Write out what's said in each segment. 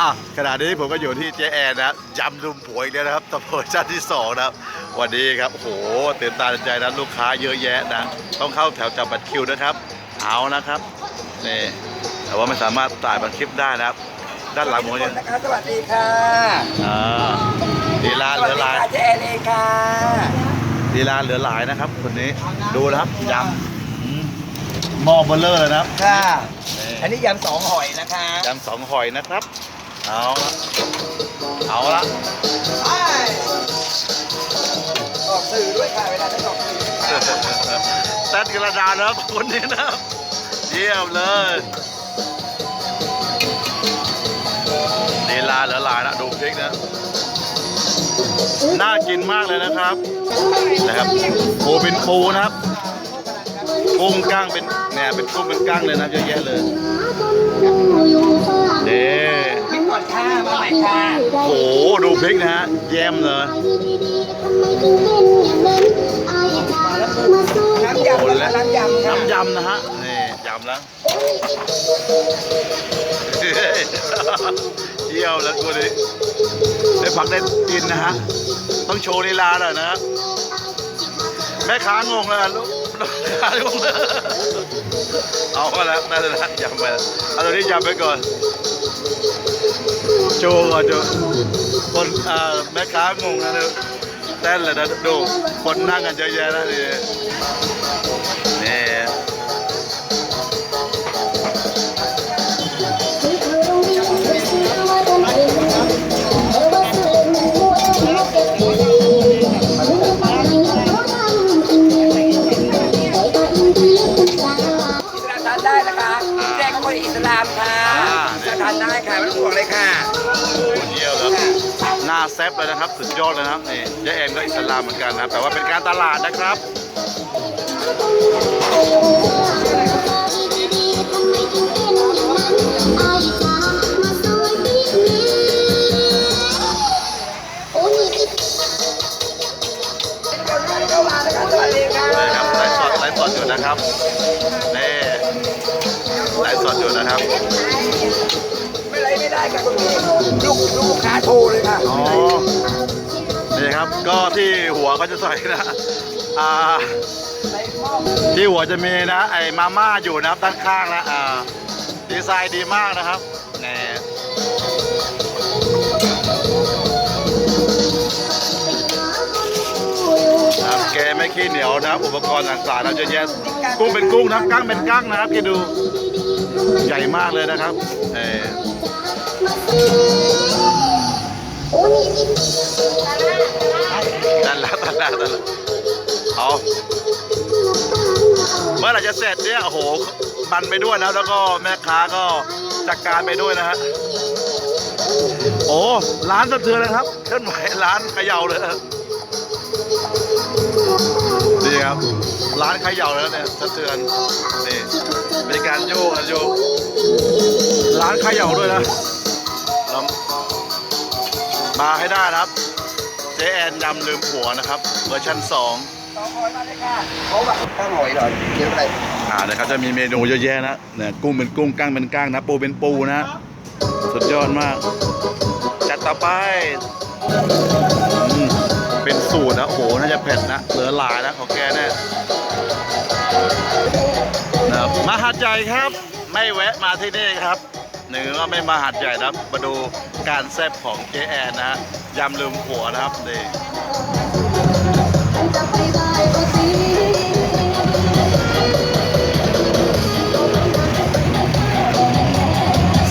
อะขณะนี้ผมก็อยู่ที่เจแอนนะยำลุมผวยอีกแล้วนะครับตำรวจชั้นที่สองนะครับวันนี้ครับโอ้โหตื่นตาตื่นใจนะลูกค้าเยอะแยะนะ ต้องเข้าแถวจับบัตรคิวนะครับ เอานะครับนี่แต่ว่าไม่สามารถถ่ายบันคลิปได้นะครับ ด้านหลังผมเนี่ยนะคะสวัสดีค่ะอ่าลีลาเหลือหลายสวัสดีค่ะเจแอนเองค่ะลีลาเหลือหลายนะครับ คนนี้ดูนะครับยำอืมหม้อเบลเลอร์เลยนะครับค่ะนี่อันนี้ยำสองหอยนะคะยำสองหอยนะครับ เอาละเอาละไปออกสื่อด้วยค่ะเวลาได้ออกสื่อแซดกระดาษนะครับคนนี้นะครับเยี่ยมเลยลีลาเหลือหลายนะดูพริกนะน่ากินมากเลยนะครับนะครับปูเป็นปูนะครับกุ้งก้างเป็นเนี่ยเป็นกุ้งเป็นก้างเลยนะเยอะแยะเลยเด้พริกก่อน ค่ะโอ้โหดูพริกนะฮะแย้มเลยน้ำยำนะคะน้ำยำน้ำยำนะฮะนี่ยำแล้วเยี่ยวแล้วตัวนี้ได้ผักได้กินนะฮะต้องโชว์ลีลาหน่อยนะฮะแม่ค้างงเลยลูกค้างงเลยเอาก็แล้วนั่นแหละยำไปแล้วเอาตัวนี้ยำไปก่อน โชว์ก่อนโชว์คนอ่าแม่ค้างงนะเนอะเต้นเลยนะดูคนนั่งกันเยอะแยะนะนี่นี่ วงเลยค่ะเยี่ยมแล้วหน้าแซบเลยนะครับ สุดยอดเลยนะครับนี่เจ๊เอ็มก็อิสลามเหมือนกันนะครับแต่ว่าเป็นการตลาดนะครับเข้ามานะคะสวัสดีค่ะนี่ครับไลฟ์สดไลฟ์สดอยู่นะครับนี่ไลฟ์สดอยู่นะครับ ได้ค่ะคุณพี่ลูกลูกค้าโทรเลยค่ะอ๋อนี่ครับก็ที่หัวก็จะใส่นะอ่าที่หัวจะมีนะ ไอ้มาม่าอยู่นะครับด้านข้างนะอ่าดีไซน์ดีมากนะครับนี่ครับแกไม่ขี้เหนียวนะอุปกรณ์ต่างๆนะเยอะแยะกุ้งเป็นกุ้งนะกั้งเป็นกั้งนะครับคิดดูใหญ่มากเลยนะครับเออ นั่นละนั่นละนั่นละเอาเมื่อไหร่จะเสร็จเนี่ยโอ้โหมันไปด้วยนะแล้วก็แม่ค้าก็จัดการไปด้วยนะฮะโอ้ร้านสะเทือนเลยครับเคลื่อนไหวร้านเขย่าเลยนี่ครับร้านเขย่าเลยนะเนี่ยสะเทือนนี่มีการโยกกันโยกร้านเขย่าด้วยนะ มาให้ได้นะครับ เจแอนยำลืมผัวนะครับ เวอร์ชัน2สองหอยมาเลยค่ะเขาแบบข้าวหอยเหรอเดี๋ยวอะไรอ่านะครับจะมีเมนูเยอะแยะนะเนี่ยกุ้งเป็นกุ้งกั้งเป็นกั้งนะปูเป็นปูนะ สุดยอดมาก จัดต่อไปอืมเป็นสูตรนะโอ้โหน่าจะเผ็ดนะเหลือหลายนะของแกแน่นะครับมาหัดใหญ่ครับ ไม่แวะมาที่นี่ครับ หนึ่งก็ไม่มาหัดใหญ่นะครับ มาดูการแซ่บของเจแอนนะฮะยำลืมผัวนะครับนี่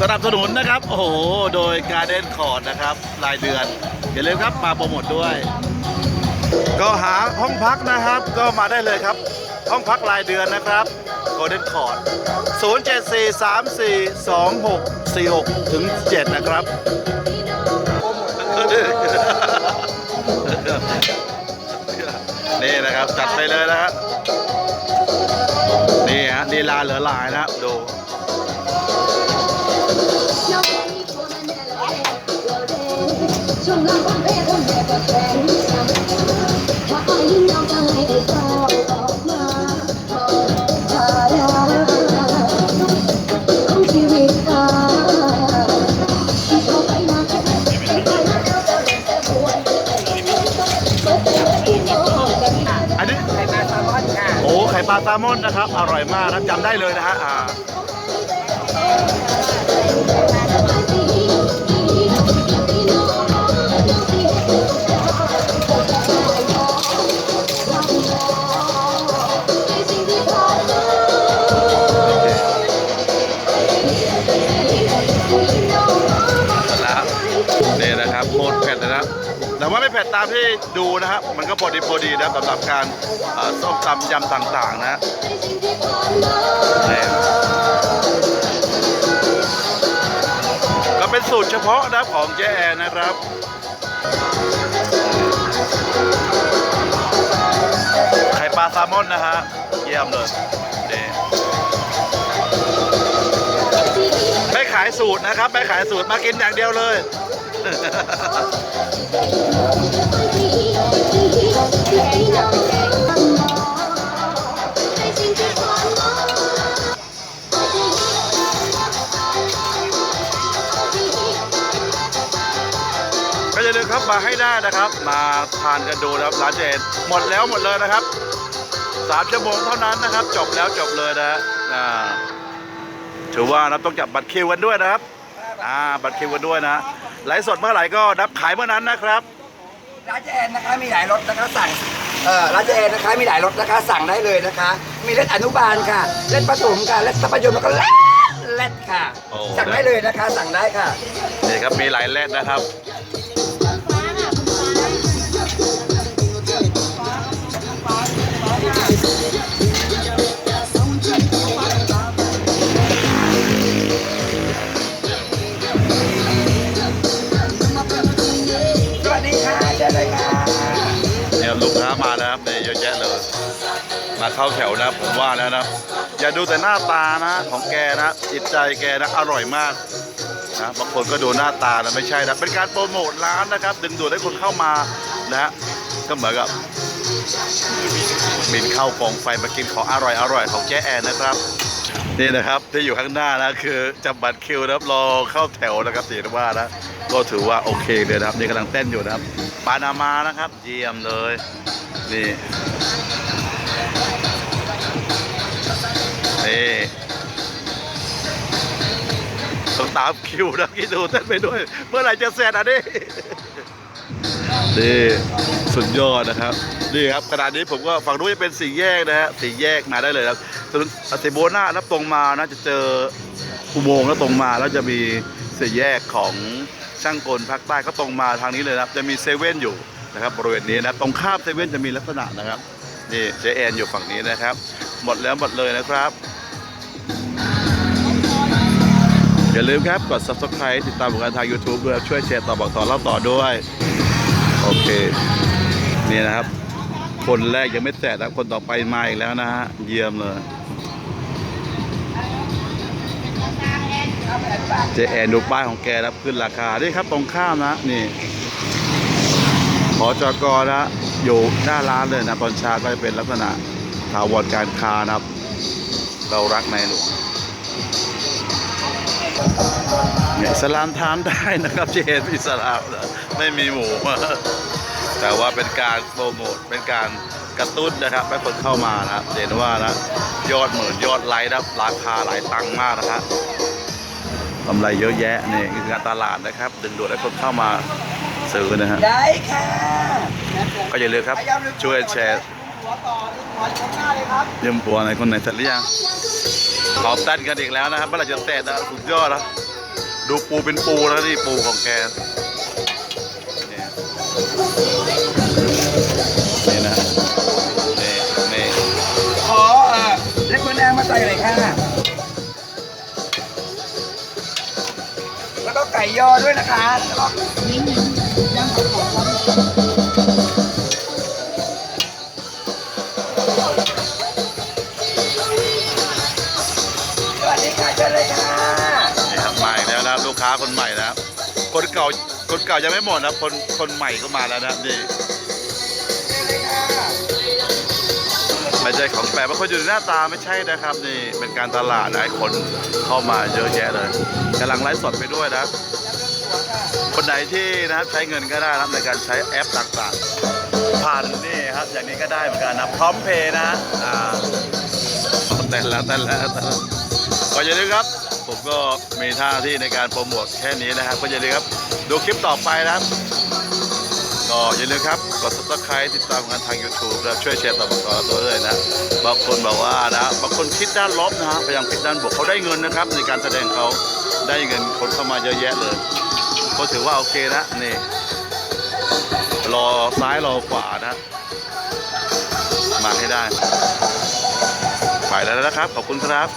สนับสนุนนะครับ โอ้โห โดยการเดนคอร์ดนะครับ รายเดือน อย่าลืมครับมาโปรโมทด้วย ก็หาห้องพักนะครับ ก็มาได้เลยครับ ห้องพักรายเดือนนะครับ โกลเด้นคอร์ด074342646 ถึง 7 นะครับ นี่นะครับ จัดไปเลยนะฮะนี่ฮะลีลาเหลือหลายนะครับดูช่วงหลังคนเร่คนแรกก็แทง ปลาแซลมอนนะครับ อร่อยมากนะจำได้เลยนะฮะ ตามที่ดูนะครับมันก็พอดีพอดีนะสำหรับการส้มตำยำต่างๆนะก็เป็นสูตรเฉพาะนะของเจ๊แอนนะครับไข่ปลาแซลมอนนะฮะเยี่ยมเลยายสูตรนะครับ ไม่ขายสูตรมากินอย่างเดียวเลย ก็อย่าลืมครับมาให้ได้นะครับ มาทานกันดูนะครับร้านเจนหมดแล้วหมดเลยนะครับสามชั่วโมงเท่านั้นนะครับ จบแล้วจบเลยนะฮะอ่า ถือว่านะต้องจับบัตรคิวกันด้วยนะครับ อ่า บัตรคิวกันด้วยนะไลฟ์สดเมื่อไหร่ก็นับขายเมื่อนั้นนะครับร้านเจแอนนะคะมีหลายรสนะคะสั่งเอ่อร้านเจแอนนะคะมีหลายรสนะคะสั่งได้เลยนะคะ มีเล็ดอนุบาลค่ะเล็ดผสมค่ะเล็ดสัพยมแล้วก็เล็ดเล็ดค่ะโอ้สั่งได้เลยนะคะสั่งได้ค่ะ นี่ครับมีหลายเลนนะครับามานะครับเนี่ยเยอะแยะเลยมาเข้าแถวนะผมว่าแล้วนะอย่าดูแต่หน้าตานะของแกนะจิตใจแกนะอร่อยมากนะบางคนก็ดูหน้าตานะไม่ใช่นะเป็นการโปรโมทร้านนะครับ ดึงดูดให้คนเข้ามานะฮะก็เหมือนกับบินเข้ากองไฟมากินของอร่อยอร่อยของแจ๊แอนนะครับนี่นะครับที่อยู่ข้างหน้านะคือจับบัตรคิวนะครับรอเข้าแถวนะครับเสียว่านะก็ถือว่าโอเคเลยนะครับนี่กำลังเต้นอยู่นะครับปานามานะครับ เยี่ยมเลย นี่นี่ต้องตามคิวนะคิดดูเต้นไปด้วย เมื่อไหร่จะเสร็จอะนี่นี่สุดยอดนะครับ นี่ครับขณะนี้ผมก็ฝั่งนู้นจะเป็นสี่แยกนะฮะสี่แยกมาได้เลยครับถนนเซโบนานับตรงมานะจะเจออุโมงค์แล้วตรงมาแล้วจะมีสี่แยกของช่างกลภาคใต้ก็ตรงมาทางนี้เลยนะครับ จะมีเซเว่นอยู่ นะครับบริเวณนี้นะตรงข้ามเซเว่นจะมีลักษณะนะครับนี่เจแอนอยู่ฝั่งนี้นะครับ หมดแล้วหมดเลยนะครับอย่าลืมครับกด subscribe ติดตามผลงานทาง YouTube ด้วยช่วยแชร์ต่อบอกต่อเล่าต่อด้วย โอเค นี่นะครับ คนแรกยังไม่แตะนะคนต่อไปมาอีกแล้วนะฮะ เยี่ยมเลยเจแอนดูป้ายของแกนะครับขึ้นราคา นี่ครับตรงข้ามนะ นี่ ขอจกนะอยู่หน้าร้านเลยนะตอนเช้าก็จะเป็นลักษณะถาวรการค้านะครับ เรารักในหลวงเนี่ยสลามทานได้นะครับเจนอิสลามนะไม่มีหมูแต่ว่าเป็นการโปรโมทเป็นการกระตุ้นนะครับให้คนเข้ามานะครับเห็นว่านะยอดหมื่นยอดไลค์นะราคาหลายตังค์มากนะครับกำไรเยอะแยะนี่คือการตลาดนะครับ ดึงดูดให้คนเข้ามา ซื้อนะฮะได้ค่ะก็อย่าลืมครับ ช่วยแชร์เยี่ยมปัวในคนไหนเสร็จหรือยังขอบเต้นกันอีกแล้วนะครับเมื่อไหรจะเสร็จนะสุดยอดนะดูปูเป็นปูแล้วนี่ปูของแกนี่นี่นะนี่นี่ขอเอ่อเล็กคนแดงมาใส่เลยค่ะ แล้วก็ไก่ยอด้วยนะคะแล้วก็ สวัสดีค่ะเชิญเลยค่ะนี่ครับมาอีกแล้วนะครับลูกค้าคนใหม่นะครับคนเก่าคนเก่ายังไม่หมดนะครับคนคนใหม่ก็มาแล้วนะครับนี่เชิญเลยค่ะไม่ใช่ของแปลกบางคนอยู่ในหน้าตาไม่ใช่นะครับ นี่เป็นการตลาดนะให้คนเข้ามาเยอะแยะเลยกำลังไลฟ์สดไปด้วยนะค คนไหนที่นะครับใช้เงินก็ได้นะครับในการใช้แอปต่างๆ ผ่านนี่ครับอย่างนี้ก็ได้เหมือนกันนะพร้อมเพย์นะอ่าเต้นแล้วต้นแล้วต้นแล้วก็อย่าลืมครับ ผมก็มีท่าที่ในการโปรโมทแค่นี้นะครับ ก็อย่าลืมครับดูคลิปต่อไปนะครับก็อย่าลืมครับกด subscribe ติดตามกันทาง YouTube แล้วช่วยแชร์ต่อต่อตัวด้วยนะบางคนบอกว่านะบางคนคิดด้านลบนะฮะพยายามคิดด้านบวกเขาได้เงินนะครับ ในการแสดงเขาได้เงินคนเข้ามาเยอะแยะเลย ก็ถือว่าโอเคนะนี่รอซ้ายรอขวานะมาให้ได้ ไปแล้วนะครับ ขอบคุณครับ